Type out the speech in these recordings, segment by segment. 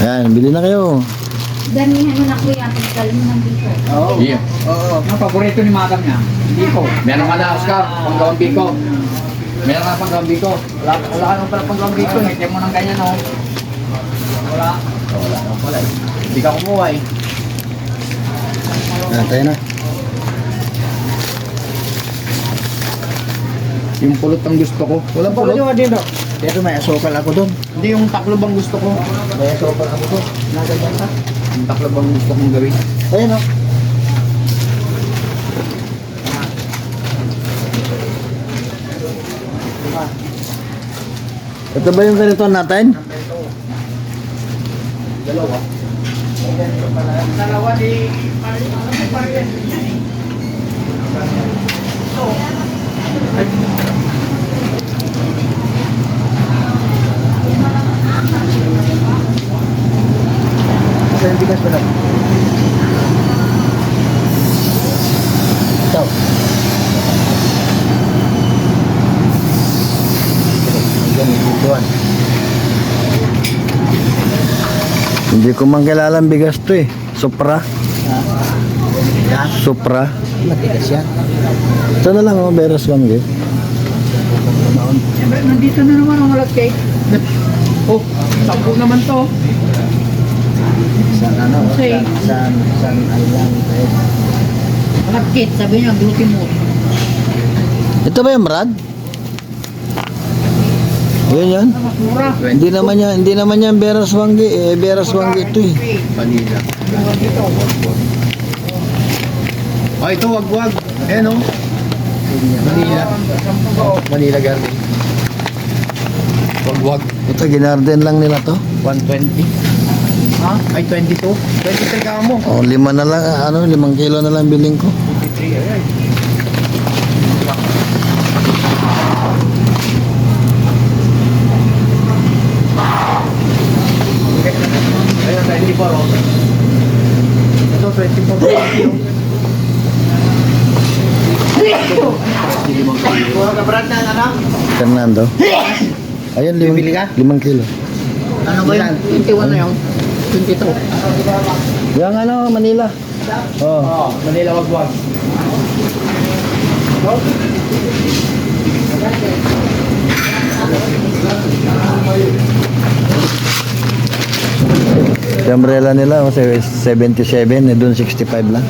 Ayan, bili na kayo. Damihan mo na kuya, pagdala mo ng biko. Oo. Yeah. Oo. Ang paborito ni madam niya. Hindi ko. Meron ka na, Oscar, panggawang biko. Meron ka na panggawang biko. Wala, wala ka naman pala panggawang biko. eh. Ito mo ng ganyan, oh. Wala. Wala naman pala eh. Hindi ka kumuha eh. Ayan, tayo na. Yung pulot ang gusto ko. Walang pulot. nga dito. Dito may asukal ako doon. Hindi yung taklo bang gusto ko. May asukal ako doon. Nagagyan ka. Yung taklo bang gusto kong gawin. Ayan o. Ito ba yung ganito natin? Dalawa. Dalawa di... Ano mo yung bigas pala. Ito. Hindi ko man kilala ang bigas to eh. Supra. Supra. Matigas yan. Ito na lang oh, beres lang eh. Siyempre, nandito na naman ang cake. Oh, sampu naman to. San ano? Say. San, san Island. Cake, sabi niya, glutimate. Ito ba yung Brad? Yun yan. Hindi naman yan, hindi naman yan Beras Wanggi. Eh, Beras Wanggi ito eh. Dito. Oh, ito, wag wag. Ayan oh. Vanilla. Vanilla garden. Wag wag. Ito, ginarden lang nila to. 120. Ha? Ay, 22. 23 ka mo. O, lima na lang, ah, ano, limang kilo na lang biling ko. 23, ayan. Ayun, 24 oh. Ito, 24. Puro ka brand na ano? Fernando. Ayun, limang, Bibili ka? limang kilo. Ano ba yun? 21 na yun. 22. Yung ano, Manila. Oh. Oo, Manila wag wag. Yung umbrella nila, oh, 77, eh, doon 65 lang.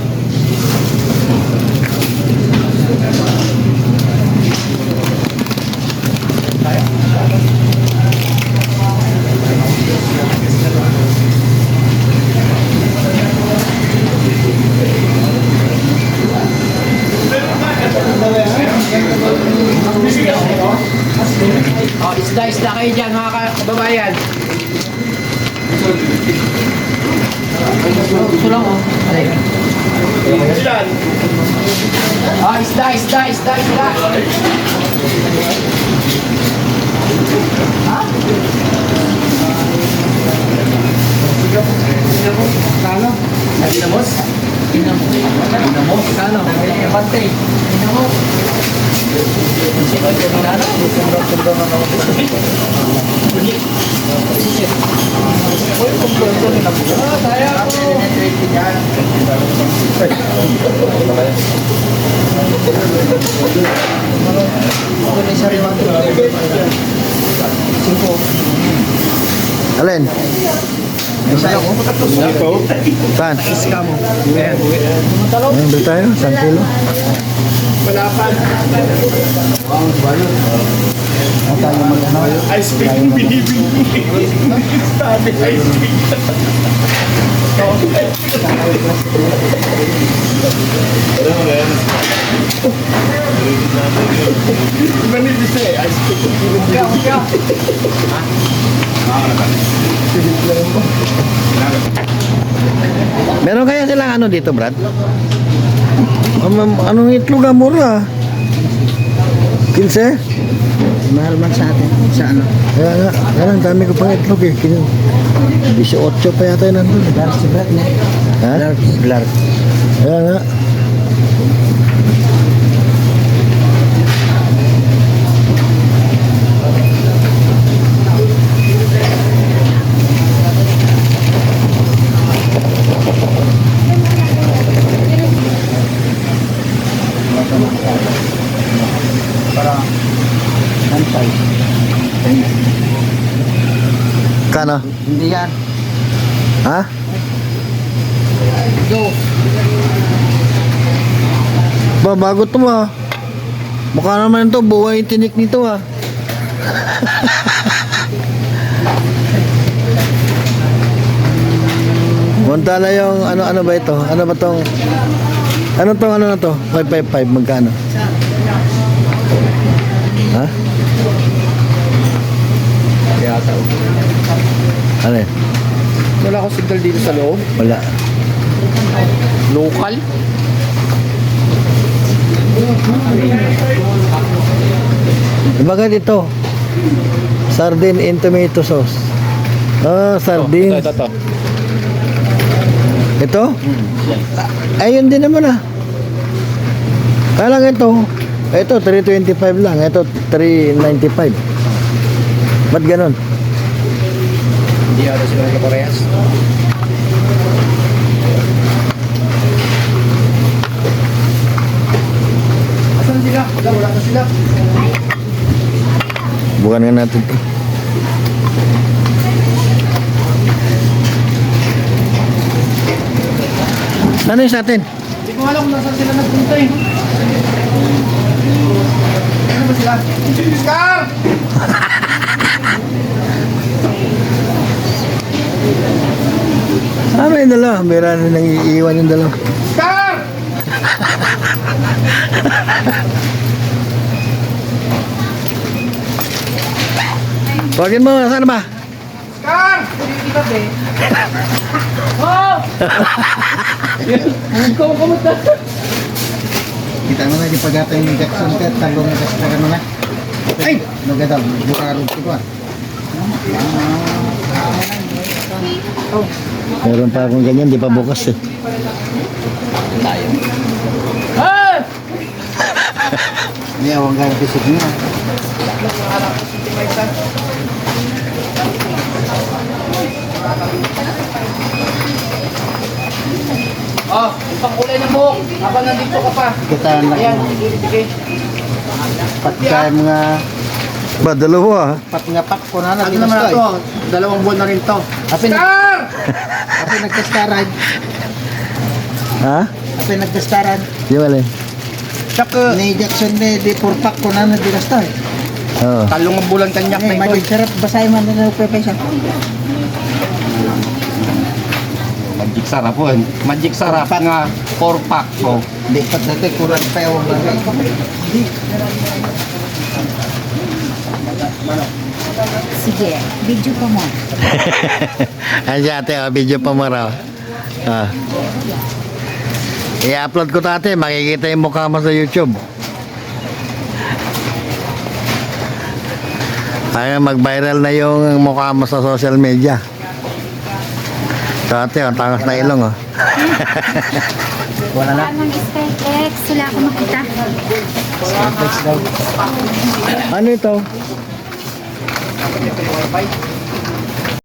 Oh, isda, isda kayo dyan, mga ka- kababayan. Gusto lang, oh. Alay. Ah, isda, isda, isda, isda. Ha? Kano? Dinamos? Dinamos. Dinamos? Kano? Ah, ni Sariwan. Cinco. Alin? Ako. Saan? Iska mo. Ayan. Ayun, bili tayo, 1 kilo. Palapan. Ice cream yung binibili. Sabi ice cream. Alam mo na yan. Siya eh. Ice cream yung binibili. Kaya, kaya. Meron kaya silang ano dito, Brad? Um, anong itlog ang mura? 15? Mahal man sa atin. Sa ano? Kaya nga, kaya ang dami ko pang itlog eh. Kino, 18 pa yata yun nandun. Dark si Brad na. Ha? Dark. Kaya nga. Kano? Hindi yan. Ha? Go. Ba, bago to ha. Mukha naman to, buhay tinik nito ah. ha. Punta na yung ano ano ba ito? Ano ba tong Ano tong ano na to? 555 magkano? Ha? Kaya sa Ano yun? Wala akong signal dito sa loob. Wala. Local? Bakit ito? Sardine in tomato sauce. Ah, sardine. Ito, ito, ito. Ito? Ayun din naman ah. Kaya lang ito. Ito, 325 lang. Ito, 395. Ba't ganon? Hindi ako sila nagkaparehas. Asan sila? Wala, wala na sila. Bukan nga natin ito. Ano yung sa atin? Hindi ko alam kung nasaan sila nagpunta eh. Ano ba sila? Scar! Ano yung dalawa? Meron na nang iiwan yung dalawa. Scar! Tawagin mo, saan ba? Be. Oh! Ikaw kamusta? Kita mo na di pagata yung Jackson ka, talong na kasi mo na. Ay! Maganda, bukarog ko ba? Meron pa akong ganyan, di pa bukas eh. Ah! Hindi, awang gano'n pisig mo. Oh, isang kulay na buhok. Habang nandito ka pa. Kita na Ayan, sige, sige. patka mga Ba, dalawa ah. pat nga pak ko na na Ano naman na to? Dalawang buwan na rin to. Nag Scar! api nagkastaran. Ha? Api nagkastaran. Di ba lang? Tsaka, Ni Jackson ni di purpak ko na na dinasta. Oo. talong ang bulan kanyak Ni na ito. magic sarap basahin man na pepesa. Magic sarap po. Magic sarap nga 4 pack ko. Di pat dati kurang pa yung bagay. Sige, video pa mo. Ayan si ate, oh, video pa mo raw. Ah. I-upload ko to ate, makikita yung mukha mo sa YouTube. Ay, mag-viral na yung mukha mo sa social media. Ate, ang tangos na ilong oh. Wala na. Wala ng SkyX, wala akong makita. Ano ito? Ito yung wifi.